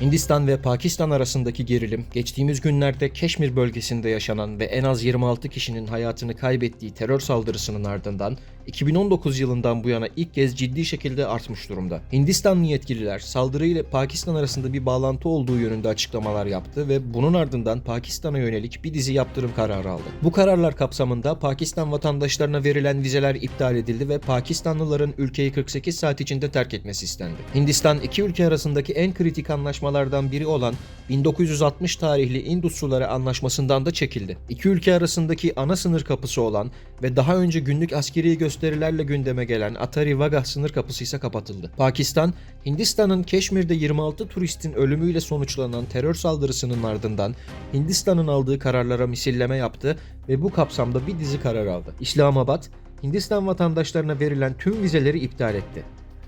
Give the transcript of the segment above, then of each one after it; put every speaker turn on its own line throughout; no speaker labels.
Hindistan ve Pakistan arasındaki gerilim, geçtiğimiz günlerde Keşmir bölgesinde yaşanan ve en az 26 kişinin hayatını kaybettiği terör saldırısının ardından 2019 yılından bu yana ilk kez ciddi şekilde artmış durumda. Hindistanlı yetkililer saldırı ile Pakistan arasında bir bağlantı olduğu yönünde açıklamalar yaptı ve bunun ardından Pakistan'a yönelik bir dizi yaptırım kararı aldı. Bu kararlar kapsamında Pakistan vatandaşlarına verilen vizeler iptal edildi ve Pakistanlıların ülkeyi 48 saat içinde terk etmesi istendi. Hindistan iki ülke arasındaki en kritik anlaşmalardan biri olan 1960 tarihli Indus Suları Anlaşması'ndan da çekildi. İki ülke arasındaki ana sınır kapısı olan ve daha önce günlük askeri gösterilerle gündeme gelen Atari Vagah sınır kapısı ise kapatıldı. Pakistan, Hindistan'ın Keşmir'de 26 turistin ölümüyle sonuçlanan terör saldırısının ardından Hindistan'ın aldığı kararlara misilleme yaptı ve bu kapsamda bir dizi karar aldı. İslamabad, Hindistan vatandaşlarına verilen tüm vizeleri iptal etti.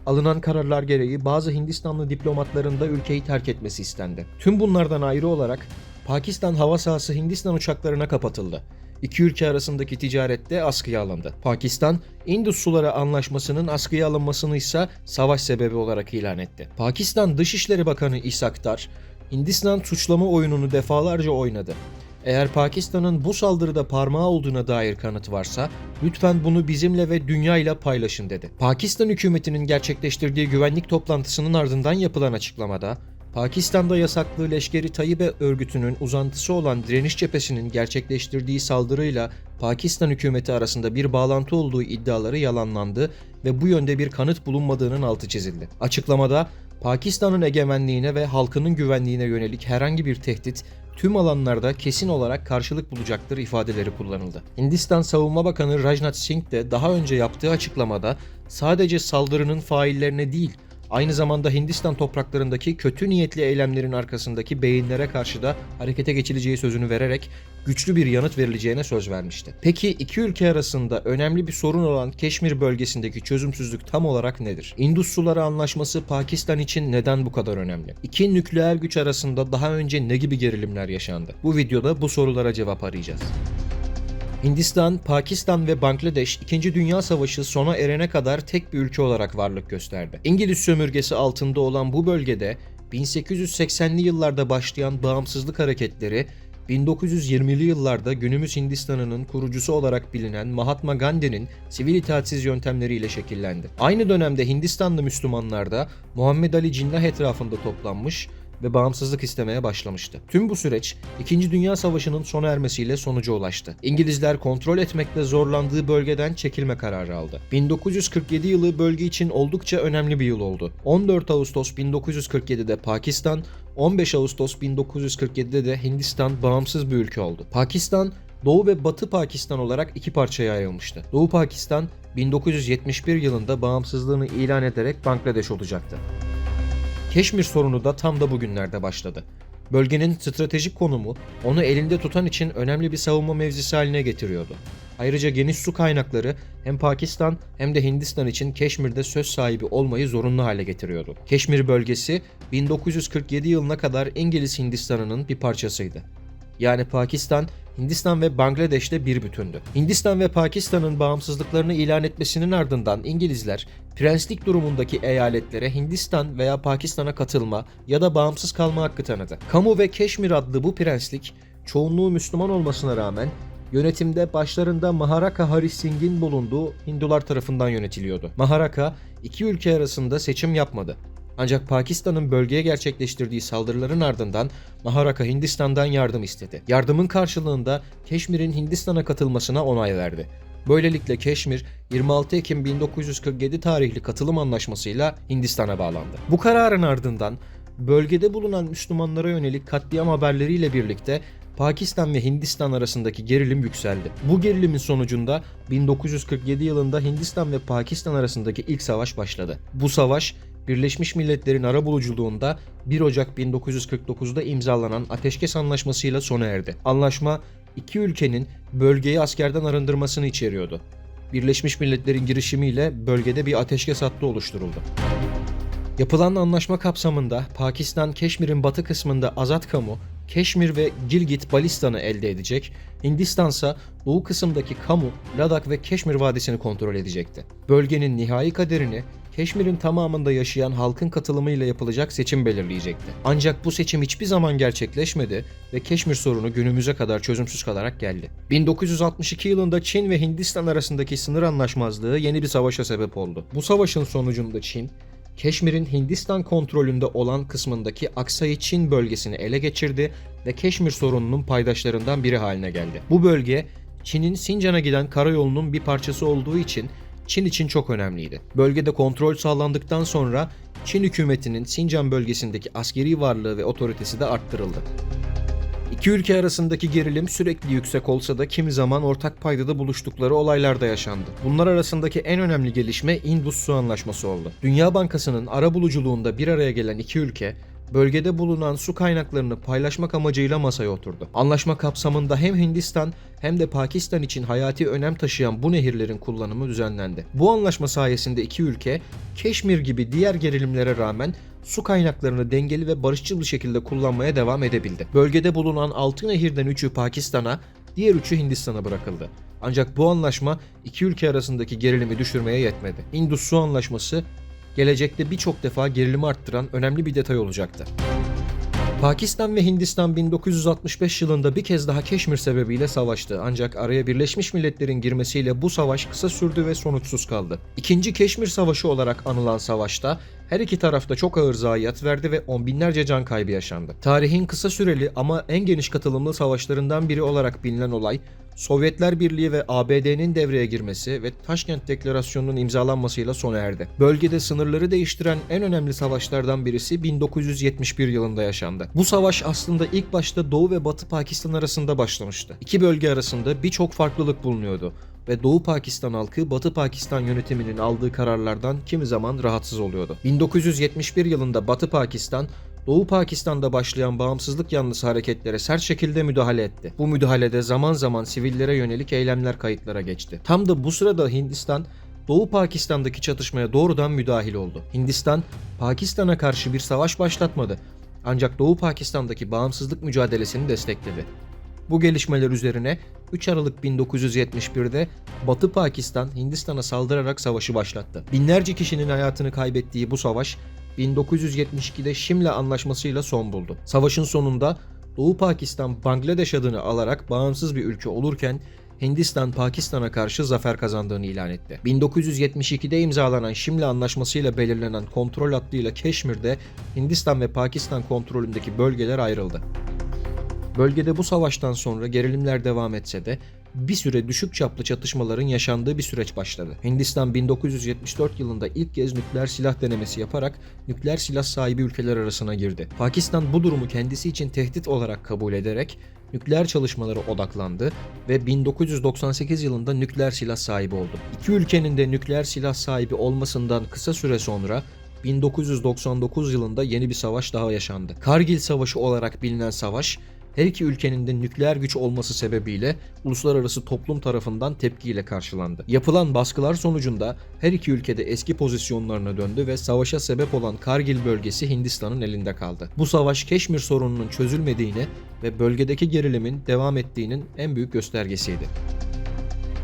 Alınan kararlar gereği bazı Hindistanlı diplomatların da ülkeyi terk etmesi istendi. Tüm bunlardan ayrı olarak Pakistan hava sahası Hindistan uçaklarına kapatıldı. İki ülke arasındaki ticarette askıya alındı. Pakistan, Indus Suları Anlaşması'nın askıya alınmasını ise savaş sebebi olarak ilan etti. Pakistan Dışişleri Bakanı İshak Dar, Hindistan suçlama oyununu defalarca oynadı. Eğer Pakistan'ın bu saldırıda parmağı olduğuna dair kanıt varsa lütfen bunu bizimle ve dünyayla paylaşın dedi. Pakistan hükümetinin gerçekleştirdiği güvenlik toplantısının ardından yapılan açıklamada Pakistan'da yasaklı Leşkeri Tayyibe örgütünün uzantısı olan direniş cephesinin gerçekleştirdiği saldırıyla Pakistan hükümeti arasında bir bağlantı olduğu iddiaları yalanlandı ve bu yönde bir kanıt bulunmadığının altı çizildi. Açıklamada Pakistan'ın egemenliğine ve halkının güvenliğine yönelik herhangi bir tehdit tüm alanlarda kesin olarak karşılık bulacaktır ifadeleri kullanıldı. Hindistan Savunma Bakanı Rajnath Singh de daha önce yaptığı açıklamada sadece saldırının faillerine değil, aynı zamanda Hindistan topraklarındaki kötü niyetli eylemlerin arkasındaki beyinlere karşı da harekete geçileceği sözünü vererek güçlü bir yanıt verileceğine söz vermişti. Peki iki ülke arasında önemli bir sorun olan Keşmir bölgesindeki çözümsüzlük tam olarak nedir? Indus Suları Anlaşması Pakistan için neden bu kadar önemli? İki nükleer güç arasında daha önce ne gibi gerilimler yaşandı? Bu videoda bu sorulara cevap arayacağız. Hindistan, Pakistan ve Bangladeş 2. Dünya Savaşı sona erene kadar tek bir ülke olarak varlık gösterdi. İngiliz sömürgesi altında olan bu bölgede 1880'li yıllarda başlayan bağımsızlık hareketleri 1920'li yıllarda günümüz Hindistan'ının kurucusu olarak bilinen Mahatma Gandhi'nin sivil itaatsiz yöntemleriyle şekillendi. Aynı dönemde Hindistanlı Müslümanlar da Muhammed Ali Cinnah etrafında toplanmış ve bağımsızlık istemeye başlamıştı. Tüm bu süreç 2. Dünya Savaşı'nın sona ermesiyle sonuca ulaştı. İngilizler kontrol etmekte zorlandığı bölgeden çekilme kararı aldı. 1947 yılı bölge için oldukça önemli bir yıl oldu. 14 Ağustos 1947'de Pakistan, 15 Ağustos 1947'de de Hindistan bağımsız bir ülke oldu. Pakistan Doğu ve Batı Pakistan olarak iki parçaya ayrılmıştı. Doğu Pakistan 1971 yılında bağımsızlığını ilan ederek Bangladeş olacaktı. Keşmir sorunu da tam da bugünlerde başladı. Bölgenin stratejik konumu onu elinde tutan için önemli bir savunma mevzisi haline getiriyordu. Ayrıca geniş su kaynakları hem Pakistan hem de Hindistan için Keşmir'de söz sahibi olmayı zorunlu hale getiriyordu. Keşmir bölgesi 1947 yılına kadar İngiliz Hindistan'ının bir parçasıydı. Yani Pakistan, Hindistan ve Bangladeş'te bir bütündü. Hindistan ve Pakistan'ın bağımsızlıklarını ilan etmesinin ardından İngilizler prenslik durumundaki eyaletlere Hindistan veya Pakistan'a katılma ya da bağımsız kalma hakkı tanıdı. Kamu ve Keşmir adlı bu prenslik çoğunluğu Müslüman olmasına rağmen yönetimde başlarında Maharaka Hari Singh'in bulunduğu Hindular tarafından yönetiliyordu. Maharaka iki ülke arasında seçim yapmadı. Ancak Pakistan'ın bölgeye gerçekleştirdiği saldırıların ardından Maharaka Hindistan'dan yardım istedi. Yardımın karşılığında Keşmir'in Hindistan'a katılmasına onay verdi. Böylelikle Keşmir 26 Ekim 1947 tarihli katılım anlaşmasıyla Hindistan'a bağlandı. Bu kararın ardından bölgede bulunan Müslümanlara yönelik katliam haberleriyle birlikte Pakistan ve Hindistan arasındaki gerilim yükseldi. Bu gerilimin sonucunda 1947 yılında Hindistan ve Pakistan arasındaki ilk savaş başladı. Bu savaş Birleşmiş Milletler'in arabuluculuğunda 1 Ocak 1949'da imzalanan Ateşkes Anlaşması'yla sona erdi. Anlaşma iki ülkenin bölgeyi askerden arındırmasını içeriyordu. Birleşmiş Milletler'in girişimiyle bölgede bir ateşkes hattı oluşturuldu. Yapılan anlaşma kapsamında Pakistan Keşmir'in batı kısmında azat kamu, Keşmir ve Gilgit Balistan'ı elde edecek, Hindistan ise doğu kısımdaki Kamu, Ladak ve Keşmir Vadisi'ni kontrol edecekti. Bölgenin nihai kaderini Keşmir'in tamamında yaşayan halkın katılımıyla yapılacak seçim belirleyecekti. Ancak bu seçim hiçbir zaman gerçekleşmedi ve Keşmir sorunu günümüze kadar çözümsüz kalarak geldi. 1962 yılında Çin ve Hindistan arasındaki sınır anlaşmazlığı yeni bir savaşa sebep oldu. Bu savaşın sonucunda Çin, Keşmir'in Hindistan kontrolünde olan kısmındaki Aksai Çin bölgesini ele geçirdi ve Keşmir sorununun paydaşlarından biri haline geldi. Bu bölge Çin'in Sincan'a giden karayolunun bir parçası olduğu için Çin için çok önemliydi. Bölgede kontrol sağlandıktan sonra Çin hükümetinin Sincan bölgesindeki askeri varlığı ve otoritesi de arttırıldı. İki ülke arasındaki gerilim sürekli yüksek olsa da kimi zaman ortak paydada buluştukları olaylar da yaşandı. Bunlar arasındaki en önemli gelişme Indus Su Anlaşması oldu. Dünya Bankası'nın arabuluculuğunda bir araya gelen iki ülke, bölgede bulunan su kaynaklarını paylaşmak amacıyla masaya oturdu. Anlaşma kapsamında hem Hindistan hem de Pakistan için hayati önem taşıyan bu nehirlerin kullanımı düzenlendi. Bu anlaşma sayesinde iki ülke Keşmir gibi diğer gerilimlere rağmen su kaynaklarını dengeli ve barışçıl bir şekilde kullanmaya devam edebildi. Bölgede bulunan 6 nehirden 3'ü Pakistan'a, diğer 3'ü Hindistan'a bırakıldı. Ancak bu anlaşma iki ülke arasındaki gerilimi düşürmeye yetmedi. Indus Su Anlaşması gelecekte birçok defa gerilimi arttıran önemli bir detay olacaktı. Pakistan ve Hindistan 1965 yılında bir kez daha Keşmir sebebiyle savaştı. Ancak araya Birleşmiş Milletler'in girmesiyle bu savaş kısa sürdü ve sonuçsuz kaldı. İkinci Keşmir Savaşı olarak anılan savaşta her iki tarafta çok ağır zayiat verdi ve on binlerce can kaybı yaşandı. Tarihin kısa süreli ama en geniş katılımlı savaşlarından biri olarak bilinen olay, Sovyetler Birliği ve ABD'nin devreye girmesi ve Taşkent Deklarasyonu'nun imzalanmasıyla sona erdi. Bölgede sınırları değiştiren en önemli savaşlardan birisi 1971 yılında yaşandı. Bu savaş aslında ilk başta Doğu ve Batı Pakistan arasında başlamıştı. İki bölge arasında birçok farklılık bulunuyordu ve Doğu Pakistan halkı Batı Pakistan yönetiminin aldığı kararlardan kimi zaman rahatsız oluyordu. 1971 yılında Batı Pakistan Doğu Pakistan'da başlayan bağımsızlık yanlısı hareketlere sert şekilde müdahale etti. Bu müdahalede zaman zaman sivillere yönelik eylemler kayıtlara geçti. Tam da bu sırada Hindistan Doğu Pakistan'daki çatışmaya doğrudan müdahil oldu. Hindistan, Pakistan'a karşı bir savaş başlatmadı. Ancak Doğu Pakistan'daki bağımsızlık mücadelesini destekledi. Bu gelişmeler üzerine 3 Aralık 1971'de Batı Pakistan Hindistan'a saldırarak savaşı başlattı. Binlerce kişinin hayatını kaybettiği bu savaş 1972'de Şimla Anlaşması'yla son buldu. Savaşın sonunda Doğu Pakistan Bangladeş adını alarak bağımsız bir ülke olurken Hindistan Pakistan'a karşı zafer kazandığını ilan etti. 1972'de imzalanan Şimla Anlaşması'yla belirlenen kontrol hattıyla Keşmir'de Hindistan ve Pakistan kontrolündeki bölgeler ayrıldı. Bölgede bu savaştan sonra gerilimler devam etse de bir süre düşük çaplı çatışmaların yaşandığı bir süreç başladı. Hindistan 1974 yılında ilk kez nükleer silah denemesi yaparak nükleer silah sahibi ülkeler arasına girdi. Pakistan bu durumu kendisi için tehdit olarak kabul ederek nükleer çalışmalara odaklandı ve 1998 yılında nükleer silah sahibi oldu. İki ülkenin de nükleer silah sahibi olmasından kısa süre sonra 1999 yılında yeni bir savaş daha yaşandı. Kargil Savaşı olarak bilinen savaş her iki ülkenin de nükleer güç olması sebebiyle uluslararası toplum tarafından tepkiyle karşılandı. Yapılan baskılar sonucunda her iki ülkede eski pozisyonlarına döndü ve savaşa sebep olan Kargil bölgesi Hindistan'ın elinde kaldı. Bu savaş Keşmir sorununun çözülmediğini ve bölgedeki gerilimin devam ettiğinin en büyük göstergesiydi.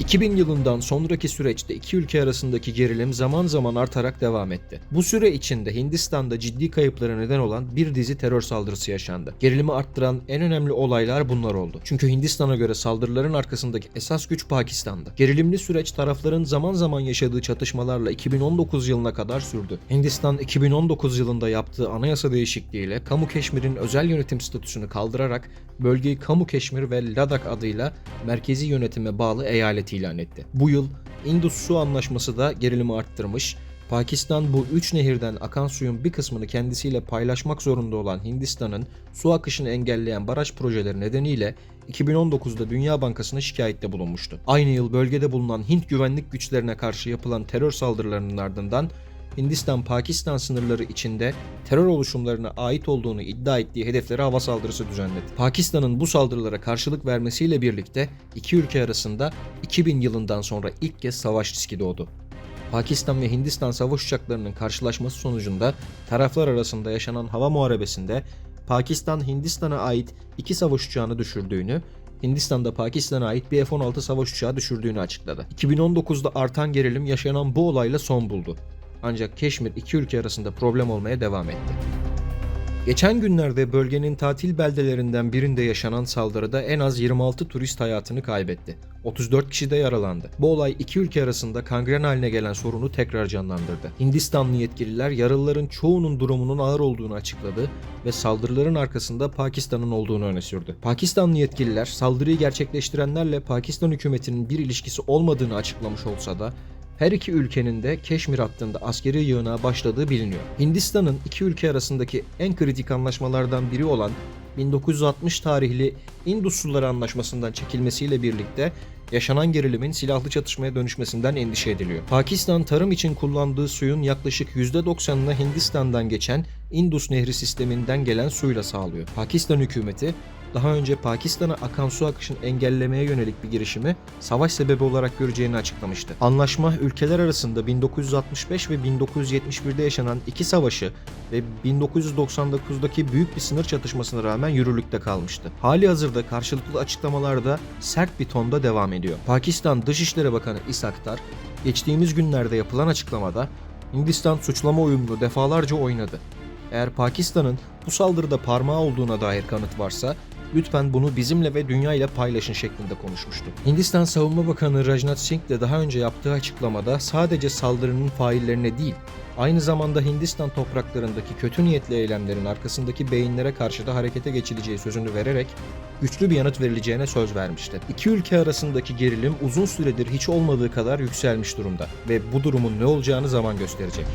2000 yılından sonraki süreçte iki ülke arasındaki gerilim zaman zaman artarak devam etti. Bu süre içinde Hindistan'da ciddi kayıplara neden olan bir dizi terör saldırısı yaşandı. Gerilimi arttıran en önemli olaylar bunlar oldu. Çünkü Hindistan'a göre saldırıların arkasındaki esas güç Pakistan'dı. Gerilimli süreç tarafların zaman zaman yaşadığı çatışmalarla 2019 yılına kadar sürdü. Hindistan 2019 yılında yaptığı anayasa değişikliğiyle Kamu Keşmir'in özel yönetim statüsünü kaldırarak bölgeyi Kamu Keşmir ve Ladakh adıyla merkezi yönetime bağlı eyalet ilan etti. Bu yıl Indus Su Anlaşması da gerilimi arttırmış, Pakistan bu üç nehirden akan suyun bir kısmını kendisiyle paylaşmak zorunda olan Hindistan'ın su akışını engelleyen baraj projeleri nedeniyle 2019'da Dünya Bankası'na şikayette bulunmuştu. Aynı yıl bölgede bulunan Hint güvenlik güçlerine karşı yapılan terör saldırılarının ardından Hindistan-Pakistan sınırları içinde terör oluşumlarına ait olduğunu iddia ettiği hedeflere hava saldırısı düzenledi. Pakistan'ın bu saldırılara karşılık vermesiyle birlikte iki ülke arasında 2000 yılından sonra ilk kez savaş riski doğdu. Pakistan ve Hindistan savaş uçaklarının karşılaşması sonucunda taraflar arasında yaşanan hava muharebesinde Pakistan Hindistan'a ait iki savaş uçağını düşürdüğünü, Hindistan'da Pakistan'a ait bir F-16 savaş uçağı düşürdüğünü açıkladı. 2019'da artan gerilim yaşanan bu olayla son buldu. Ancak Keşmir iki ülke arasında problem olmaya devam etti. Geçen günlerde bölgenin tatil beldelerinden birinde yaşanan saldırıda en az 26 turist hayatını kaybetti. 34 kişi de yaralandı. Bu olay iki ülke arasında kangren haline gelen sorunu tekrar canlandırdı. Hindistanlı yetkililer yaralıların çoğunun durumunun ağır olduğunu açıkladı ve saldırıların arkasında Pakistan'ın olduğunu öne sürdü. Pakistanlı yetkililer saldırıyı gerçekleştirenlerle Pakistan hükümetinin bir ilişkisi olmadığını açıklamış olsa da her iki ülkenin de Keşmir hattında askeri yığınağa başladığı biliniyor. Hindistan'ın iki ülke arasındaki en kritik anlaşmalardan biri olan 1960 tarihli Indus Suları Anlaşması'ndan çekilmesiyle birlikte yaşanan gerilimin silahlı çatışmaya dönüşmesinden endişe ediliyor. Pakistan tarım için kullandığı suyun yaklaşık %90'ını Hindistan'dan geçen Indus Nehri sisteminden gelen suyla sağlıyor. Pakistan hükümeti daha önce Pakistan'a akan su akışını engellemeye yönelik bir girişimi savaş sebebi olarak göreceğini açıklamıştı. Anlaşma ülkeler arasında 1965 ve 1971'de yaşanan iki savaşı ve 1999'daki büyük bir sınır çatışmasına rağmen yürürlükte kalmıştı. Hali hazırda karşılıklı açıklamalarda sert bir tonda devam ediyor. Pakistan Dışişleri Bakanı İshak Dar, geçtiğimiz günlerde yapılan açıklamada Hindistan suçlama oyununu defalarca oynadı. Eğer Pakistan'ın bu saldırıda parmağı olduğuna dair kanıt varsa lütfen bunu bizimle ve dünya ile paylaşın şeklinde konuşmuştu. Hindistan Savunma Bakanı Rajnath Singh de daha önce yaptığı açıklamada sadece saldırının faillerine değil, aynı zamanda Hindistan topraklarındaki kötü niyetli eylemlerin arkasındaki beyinlere karşı da harekete geçileceği sözünü vererek güçlü bir yanıt verileceğine söz vermişti. İki ülke arasındaki gerilim uzun süredir hiç olmadığı kadar yükselmiş durumda ve bu durumun ne olacağını zaman gösterecek.